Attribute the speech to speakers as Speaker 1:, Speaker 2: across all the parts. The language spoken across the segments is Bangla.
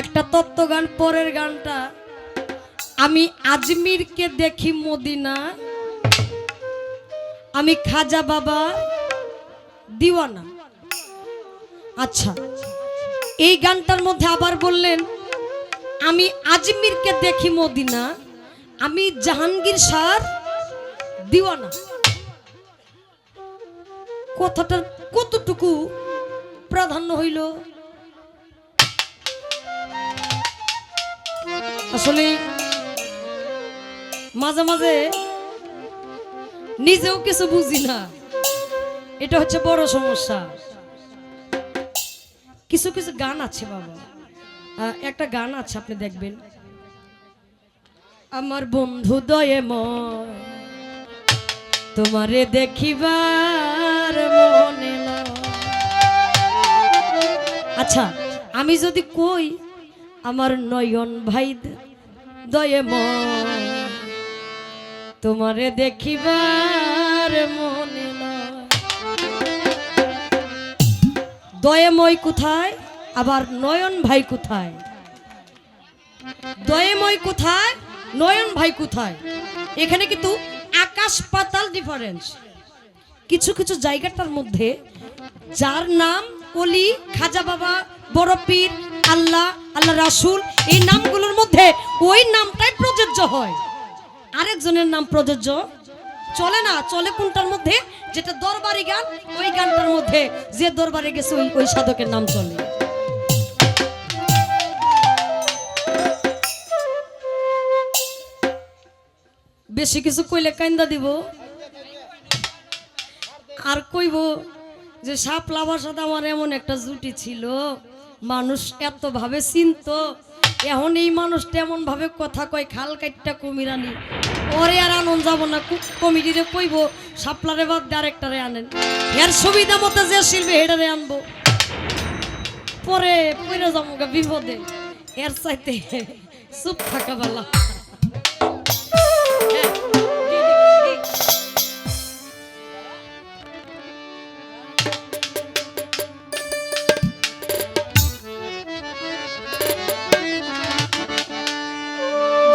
Speaker 1: একটা তত্ত্ব গান পরের গানটা। আমি আজমিরকে দেখি মদিনা। আমি খাজা বাবা দিওয়ানা। আচ্ছা এই গানটার মধ্যে আবার বললেন, আমি আজমিরকে দেখি মদিনা, আমি জাহাঙ্গীর সার দিওয়ানা। কথাটার কতটুকু প্রাধান্য হইল? আসলে মাঝে মাঝে নিজেও কিছু বুঝি না। এটা হচ্ছে বড় সমস্যা। কিছু কিছু গান আছে বাবা। একটা গান আছে, আপনি দেখবেন। আমার বন্ধু দয়ে তোমারে দেখিবার মনে। আচ্ছা আমি যদি কই আমার নয়ন ভাই দ- দয়ে ময় তোমারে দেখিবার মনে। দয়েময় কোথায়? আবার নয়ন ভাই কোথায়? দয়েময় কোথায়? নয়ন ভাই কোথায়? এখানে কিন্তু আকাশ পাতাল ডিফারেন্স কিছু কিছু জায়গাটার মধ্যে যার নাম অলি, খাজা বাবা, বড় পীর আল্লাহ আল্লাহ রাসুল, এই নামগুলোর মধ্যে ওই নামটাই প্রযোজ্য হয়। আরেকজনের নাম প্রযোজ্য? চলে না, চলে কোনটার মধ্যে? যেটা দরবারি গান, ওই গানটার মধ্যে। যে দরবারে গেছে ওই ওই সাধকের নাম চলে। বেশি কিছু কইলে কান্দা দিব। আর কইব যে সাপ লাভার সাথে আমার এমন একটা জুটি ছিল। মানুষ এত ভাবে চিনত। এখন এই মানুষটা এমন ভাবে কথা কয়, খাল কাইটটা কুমিরানি। ওরে আর আনন্দ যাব না কমিটিতে কইব সাপলারে বাদ ডাইরেক্টরে আনেন। এর সুবিধা মতো যে শিল্পী হেডারে আনব। পরে পরে যাব বিপদে। এর চাইতে চুপ থাকা বেলা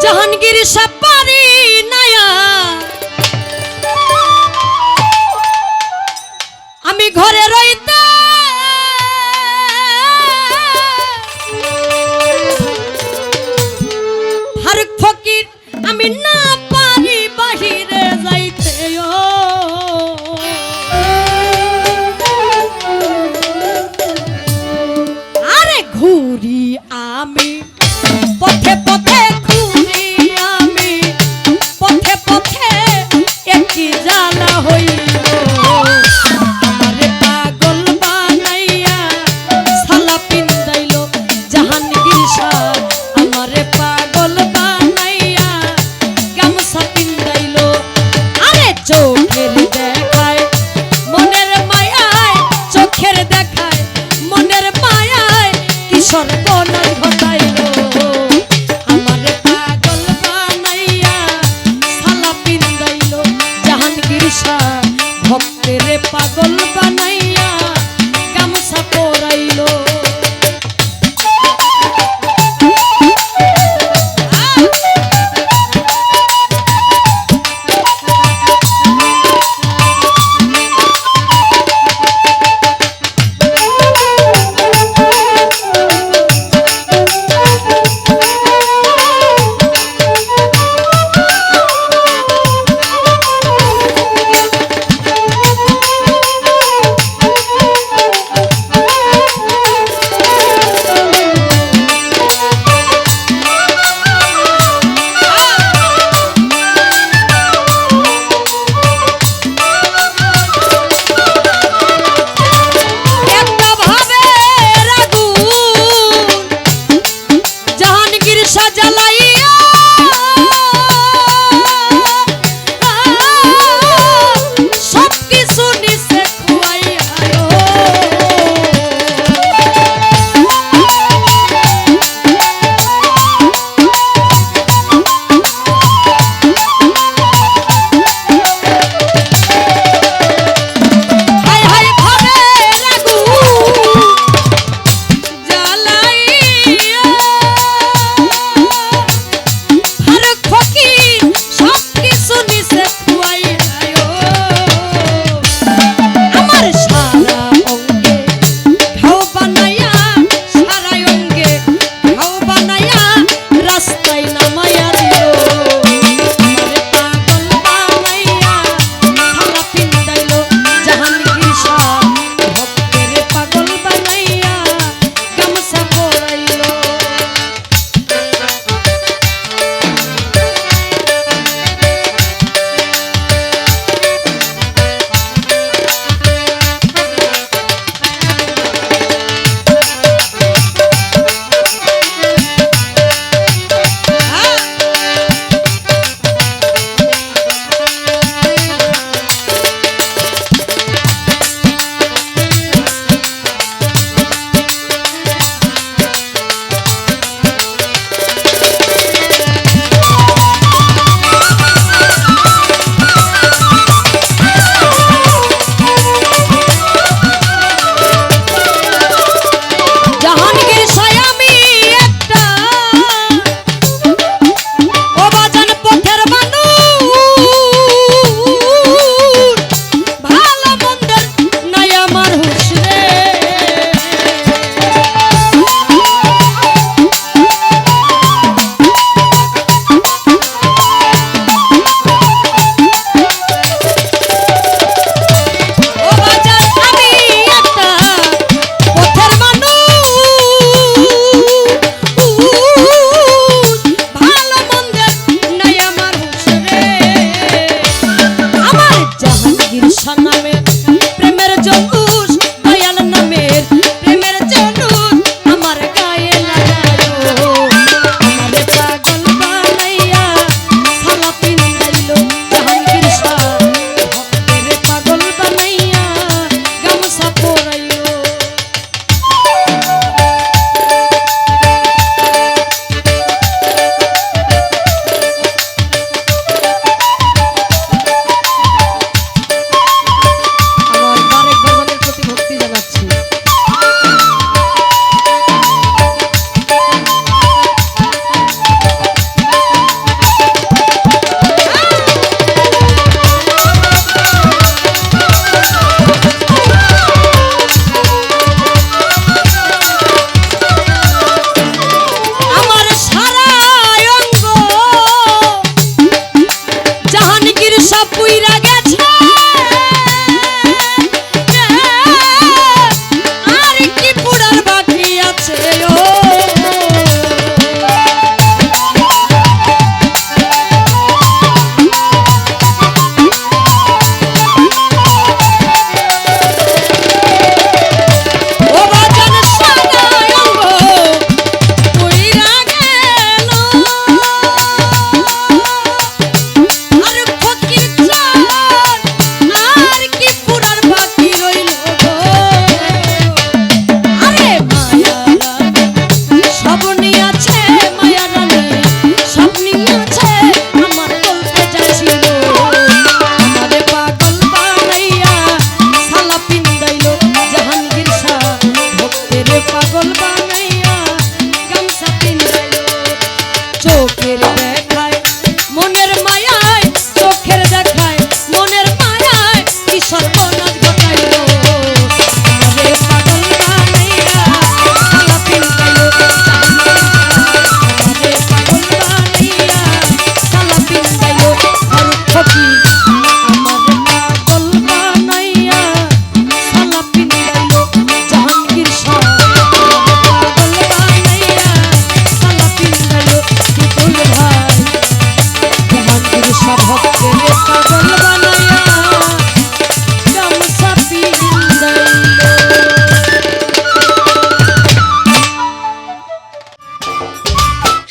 Speaker 1: জাহাঙ্গীর সাপারি নায়া। আমি ঘরে রইতে